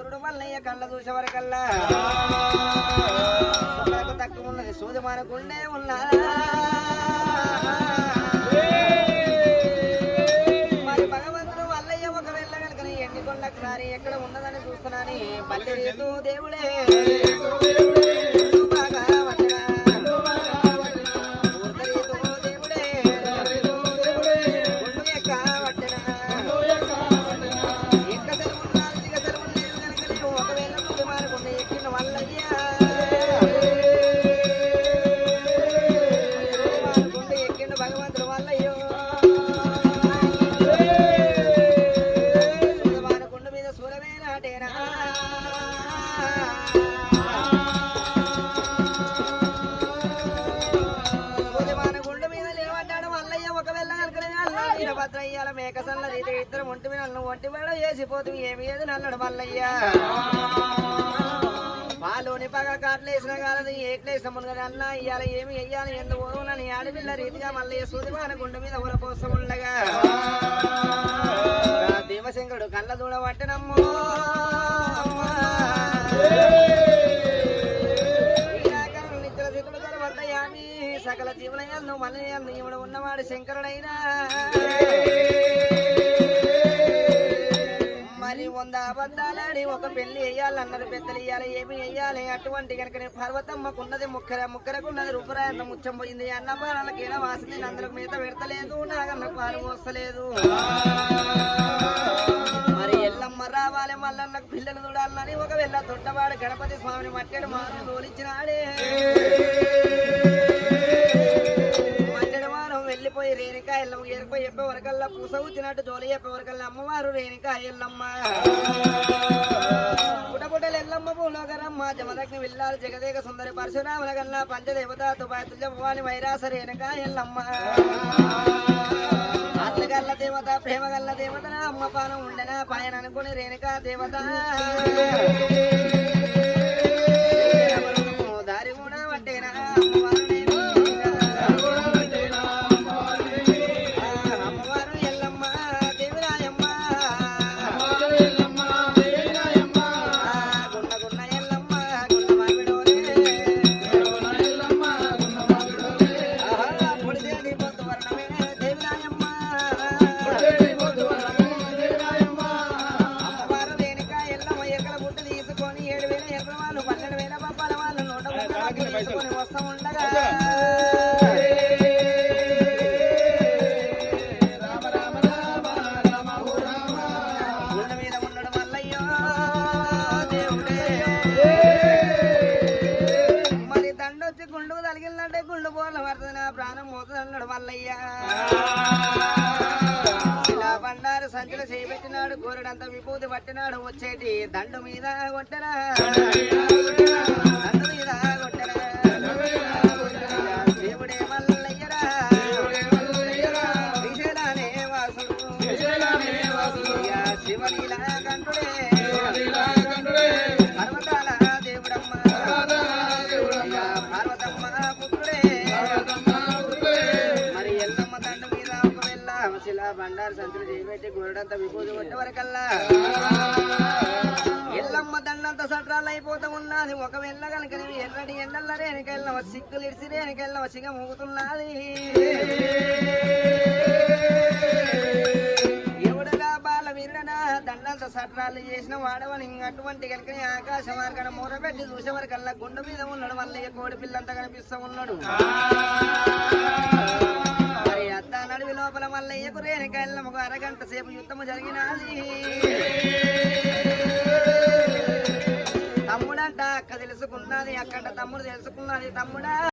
శుక్రుడు మల్లయ్య కళ్ళ చూసే వరకల్లా తక్కువ ఉన్నది సూది మనకుండే ఉన్నా. మరి భగవంతుడు మల్లయ్య ఒక వెళ్ళగలకని ఎన్ని కొండకు ఎక్కడ ఉన్నదని చూస్తున్నాని పల్లె దేవుడే. భద్రయ్యాల మేక రీతి ఇద్దరు ఒంటి మీద ఒంటి మీద వేసిపోతుంది ఏమి ఏది నల్లడు మల్లయ్యా మాలోని పగ కాట్లు వేసిన కాలది ఏట్లేసిన మునుగని అన్న ఇవాళ ఏమి వెయ్యాలి ఎందుకు నన్ను ఆడపిల్ల రీతిగా మల్లయ్య సూదివాన గుండె మీద ఊర కోసం ఉండగా. ఆ భీమశంకరుడు కళ్ళ దూడ పట్టనమ్మో. సకల జీవులయందు మన ఇవుడు ఉన్నవాడు శంకరుడైనా. మరి వంద అబద్ధాలని ఒక పెళ్ళి వేయాలన్నారు పెద్దలు వేయాలి ఏమి వేయాలి అటువంటి కనుక పర్వతమ్మకున్నది ముక్కర ముక్కరకున్నది రూపరాయంత ముచ్చం పోయింది. అన్నపాలకి ఇలా వాసింది అందులో మిగతా పెడతలేదు నాగన్న పాలు పోస్తలేదు. మరి ఎల్లమ్మ రావాలి మల్లన్నకు పిల్లలు చూడాలని ఒక వెళ్ళ తొట్టవాడు గణపతి స్వామిని మట్టెడు మాత్రం తోలిచ్చినాడే. రేణుక ఎల్లమ్మ ఏరిపోయి చెప్పే వరకల్లా పూస తినట్టు జోలి చెప్పే వరకల్లా అమ్మవారు రేణుక ఎల్లమ్మ. పుటపుటలు ఎల్లమ్మ పూలోకరమ్మ జమదగ్ని విల్లాలు జగదేక సుందరి పరశురాముల కన్నా పంచదేవత తుపాయ తుల్యభవాని వైరాస రేణుక ఎల్లమ్మ. ఆత్మగల్ల దేవత ప్రేమ గల్ల దేవత అమ్మ పానం ఉండెనా పాయన అనుకుని రేణుకా దేవత. సంచులు చేపెట్టినాడు గోరుడంత విభూతి పట్టినాడు వచ్చేటి దండు మీద కొట్టరా వెళ్ళ బండారు సంచులు చేయబెట్టి గోరడంత విభూతి కొట్టే వరకల్లా. ఎల్లమ్మ దండంత సట్రాలు అయిపోతూ ఉన్నది. ఒక వెళ్ళ కనుక ఎర్రటి ఎండల్లరే రేణికెళ్ళవ సిక్కులు ఇడిసిరే రేణికెళ్ళవ సిగ మోగుతున్నది ఎవడుగా బాల వీరుడనా దండంత సట్రాలు చేసిన వాడవని అటువంటి కనుక ఆకాశ మార్గం మూరబెట్టి చూసే వరకల్లా గుండె మీద ఉన్నాడు మళ్ళీ కోడి పిల్లంతా కనిపిస్తూ ఉన్నాడు. లోపల మల్లయ్యకు రేణికాయల ఒక అరగంట సేపు యుద్ధము జరిగినది. తమ్ముడంట అక్క తెలుసుకున్నది అక్కడ తమ్ముడు తెలుసుకున్నది తమ్ముడా.